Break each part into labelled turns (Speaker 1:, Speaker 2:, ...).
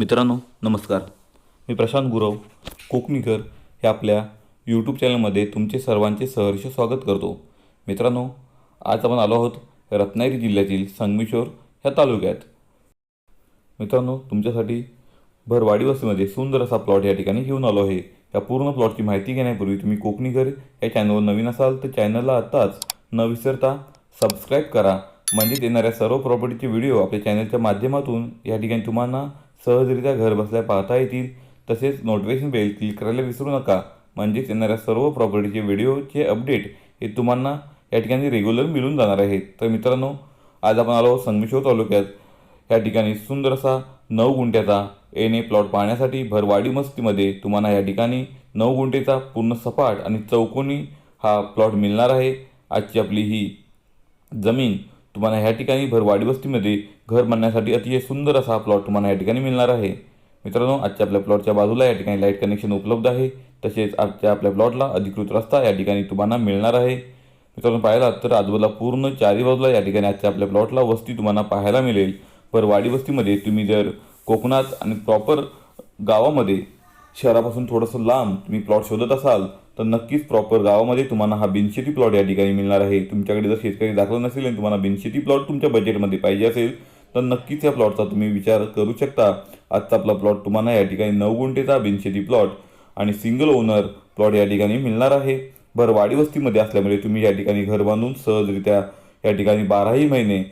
Speaker 1: मित्रांनो नमस्कार. मी प्रशांत गुरव कोकणीकर हे आपल्या यूट्यूब चॅनलमध्ये तुमचे सर्वांचे सहर्ष स्वागत करतो. मित्रांनो आज आपण आलो आहोत रत्नागिरी जिल्ह्यातील संगमेश्वर ह्या तालुक्यात. मित्रांनो तुमच्यासाठी भरवाडी वस्तीमध्ये सुंदर असा प्लॉट या ठिकाणी घेऊन आलो आहे. या पूर्ण प्लॉटची माहिती घेण्यापूर्वी तुम्ही कोकणीकर या चॅनलवर नवीन असाल तर चॅनलला आत्ताच न विसरता सबस्क्राईब करा. म्हणजे येणाऱ्या सर्व प्रॉपर्टीचे व्हिडिओ आपल्या चॅनलच्या माध्यमातून या ठिकाणी तुम्हाला सहजरित्या घर बसल्या पाहता येतील. तसेच नोटिफिकेशन बेल क्लिक करायला विसरू नका. म्हणजेच येणाऱ्या सर्व प्रॉपर्टीचे व्हिडिओचे अपडेट हे तुम्हाला या ठिकाणी रेग्युलर मिळून जाणार आहेत. तर मित्रांनो आज आपण आलो संगमेश्वर तालुक्यात. या ठिकाणी सुंदर असा नऊ गुंठ्याचा एन ए प्लॉट पाहण्यासाठी भरवाडी मस्तीमध्ये तुम्हाला या ठिकाणी नऊ गुंठेचा पूर्ण सपाट आणि चौकोनी हा प्लॉट मिळणार आहे. आजची आपली ही जमीन तुम्हाला ह्या ठिकाणी भरवाडी वस्तीमध्ये घर बांधण्यासाठी अतिशय सुंदर असा हा प्लॉट तुम्हाला या ठिकाणी मिळणार आहे. मित्रांनो आजच्या आपल्या प्लॉटच्या बाजूला या ठिकाणी लाइट कनेक्शन उपलब्ध आहे. तसेच आजच्या आपल्या प्लॉटला अधिकृत रस्ता या ठिकाणी तुम्हाला मिळणार आहे. मित्रांनो पाहिला तर आजूबाजूला पूर्ण चारी बाजूला या ठिकाणी आजच्या आपल्या प्लॉटला वस्ती तुम्हाला पाहायला मिळेल. भरवाडी वस्तीमध्ये तुम्ही जर कोकणात आणि प्रॉपर गावामध्ये शहरापासून थोडंसं लांब तुम्ही प्लॉट शोधत असाल तर नक्कीच प्रॉपर गावामध्ये तुम्हाला हा बिनशेती प्लॉट या ठिकाणी मिळणार आहे. तुमच्याकडे जर शेतकरी दाखल नसेल आणि तुम्हाला बिनशेती प्लॉट तुमच्या बजेटमध्ये पाहिजे असेल तर नक्कीच या प्लॉटचा तुम्ही विचार करू शकता. आजचा आपला प्लॉट तुम्हाला या ठिकाणी नऊ गुंठेचा बिनशेती प्लॉट आणि सिंगल ओनर प्लॉट या ठिकाणी मिळणार आहे. भरवाडी वस्तीमध्ये असल्यामुळे तुम्ही या ठिकाणी घर बांधून सहजरित्या या ठिकाणी बाराही महिने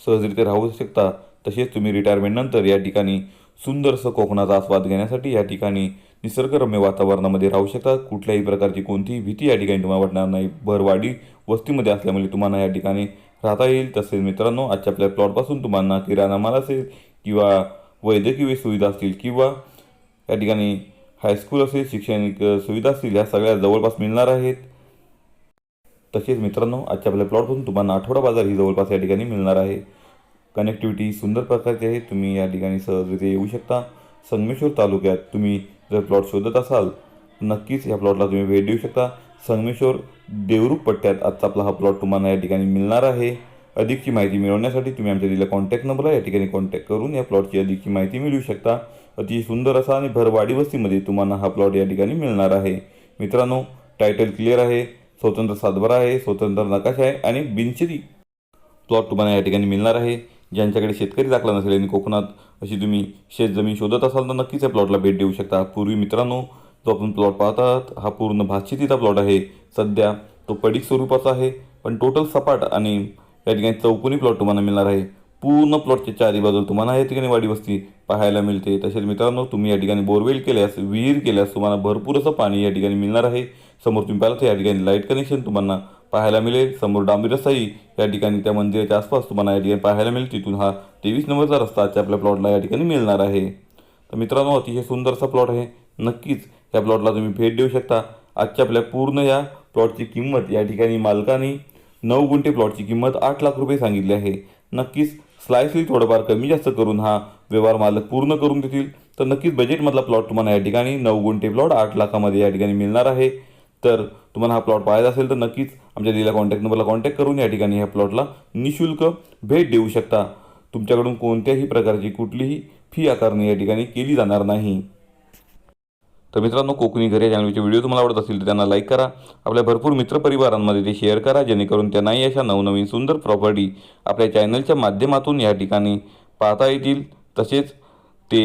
Speaker 1: सहजरित्या राहू शकता. तसेच तुम्ही रिटायरमेंटनंतर या ठिकाणी सुंदरसं कोकणाचा आस्वाद घेण्यासाठी या ठिकाणी निसर्गरम्य वातावरणामध्ये राहू शकता. कुठल्याही प्रकारची कोणतीही भीती या ठिकाणी तुम्हाला वाटणार नाही. भरवाडी वस्तीमध्ये असल्यामुळे तुम्हाला या ठिकाणी राहता येईल. तसेच मित्रांनो आजच्या आपल्या प्लॉटपासून तुम्हाला किराणा माल असेल किंवा वैद्यकीय सुविधा असतील किंवा या ठिकाणी हायस्कूल असेल शैक्षणिक सुविधा असतील ह्या सगळ्या जवळपास मिळणार आहेत. तसेच मित्रांनो आजच्या आपल्या प्लॉटपासून तुम्हाला आठवडा बाजार ही जवळपास या ठिकाणी मिळणार आहे. कनेक्टिव्हिटी सुंदर प्रकारची आहे. तुम्ही या ठिकाणी सहजरित्या येऊ शकता. संगमेश्वर तालुक्यात तुम्ही जर प्लॉट शोधत असाल नक्कीच या प्लॉटला तुम्ही भेट देऊ शकता. संगमेश्वर देवरूख पट्ट्यात आजचा आपला हा प्लॉट तुम्हाला या ठिकाणी मिळणार आहे. अधिकची माहिती मिळवण्यासाठी तुम्ही आमच्या दिलेला कॉन्टॅक्ट नंबरला या ठिकाणी कॉन्टॅक्ट करून या प्लॉटची अधिकची माहिती मिळवू शकता. अतिशय सुंदर असा आणि भरवाडी वस्तीमध्ये तुम्हाला हा प्लॉट या ठिकाणी मिळणार आहे. मित्रांनो टायटल क्लिअर आहे स्वतंत्र सातबारा आहे स्वतंत्र नकाशा आहे आणि बिनशेती प्लॉट तुम्हाला या ठिकाणी मिळणार आहे. ज्यांच्याकडे शेतकरी दाखला नसेल आणि कोकणात अशी तुम्ही शेतजमीन शोधत असाल तर नक्कीच या प्लॉटला भेट देऊ शकता. पूर्वी मित्रांनो जो आपण प्लॉट पाहतात हा पूर्ण भातशेतीचा प्लॉट आहे. सध्या तो पडीक स्वरूपाचा आहे पण टोटल सपाट आणि या ठिकाणी चौकोनी प्लॉट तुम्हाला मिळणार आहे. पूर्ण प्लॉटच्या चारी बाजूला तुम्हाला या ठिकाणी वाडी वस्ती पाहायला मिळते. तसेच मित्रांनो तुम्ही या ठिकाणी बोरवेल केल्यास विहीर केल्यास तुम्हाला भरपूर असं पाणी या ठिकाणी मिळणार आहे. समोर तुम्ही पाहिलं तर या ठिकाणी लाइट कनेक्शन तुम्हाला पाहायला मिळेल. समोर डांबरी या ठिकाणी त्या मंदिराच्या आसपास तुम्हाला या ठिकाणी पाहायला मिळेल. तिथून हा तेवीस नंबरचा रस्ता आजच्या आपल्या प्लॉटला या ठिकाणी मिळणार आहे. तर मित्रांनो अतिशय सुंदरसा प्लॉट आहे. नक्कीच या प्लॉटला तुम्ही भेट देऊ शकता. आजच्या आपल्या पूर्ण या प्लॉटची किंमत या ठिकाणी मालकाने नऊ गुंठे प्लॉटची किंमत आठ लाख रुपये सांगितली आहे. नक्कीच स्लाइसली थोडंफार कमी जास्त करून हा व्यवहार मालक पूर्ण करून देतील. तर नक्कीच बजेटमधला प्लॉट तुम्हाला या ठिकाणी नऊ गुंठे प्लॉट आठ लाखामध्ये या ठिकाणी मिळणार आहे. तर तुम्हाला हा प्लॉट पाहायचा असेल तर नक्कीच आमच्या दिलेल्या कॉन्टॅक्ट नंबरला कॉन्टॅक्ट करून या ठिकाणी ह्या प्लॉटला निशुल्क भेट देऊ शकता. तुमच्याकडून कोणत्याही प्रकारची कुठलीही फी आकारणी या ठिकाणी केली जाणार नाही. तर मित्रांनो कोकणी घरे चॅनलचे व्हिडिओ तुम्हाला आवडत असतील तर त्यांना लाईक करा. आपल्या भरपूर मित्रपरिवारांमध्ये ते शेअर करा जेणेकरून त्यांनाही अशा नवनवीन सुंदर प्रॉपर्टी आपल्या चॅनलच्या माध्यमातून या ठिकाणी पाहता येतील. तसेच ते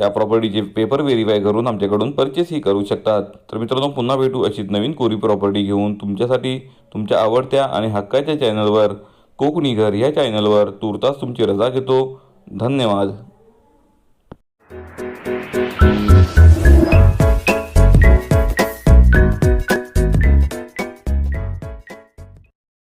Speaker 1: या प्रॉपर्टीचे पेपर व्हेरीफाय करून आमच्याकडून परचेसही करू शकतात. तर मित्रांनो पुन्हा भेटू अशीच नवीन कोरी प्रॉपर्टी घेऊन तुमच्यासाठी तुमच्या आवडत्या आणि हक्काच्या चॅनलवर कोकणी घर या चॅनलवर तुर्तास तुमची रजा घेतो. धन्यवाद.